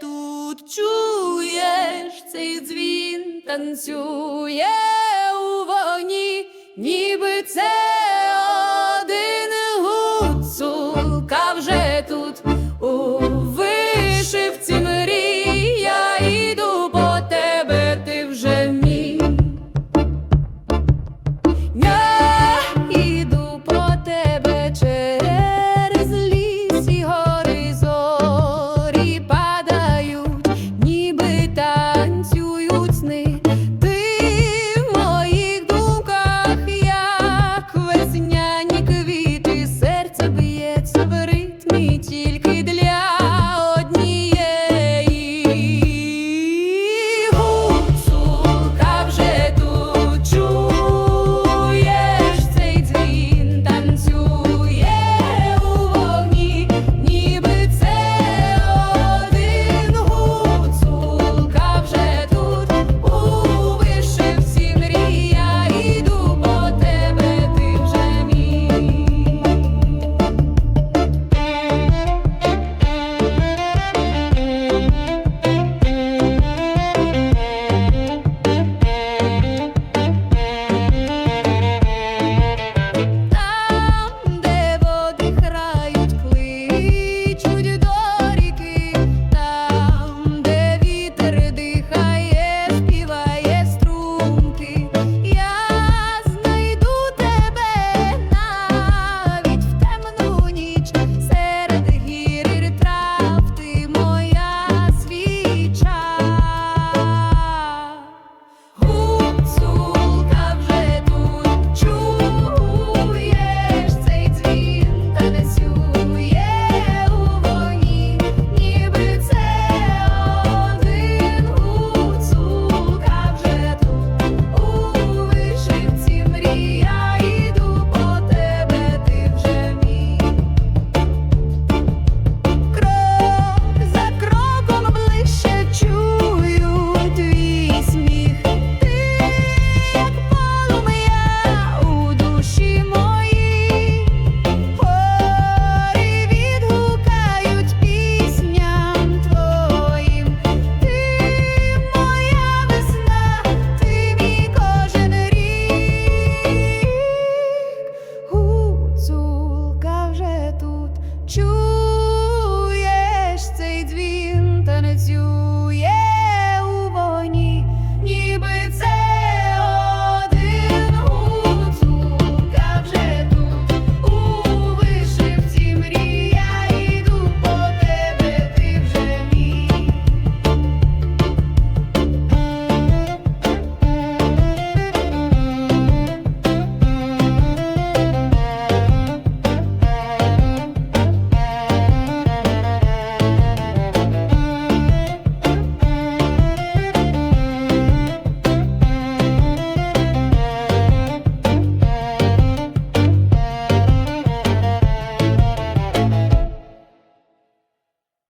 тут чуєш, цей дзвін танцює у вогні, ніби це.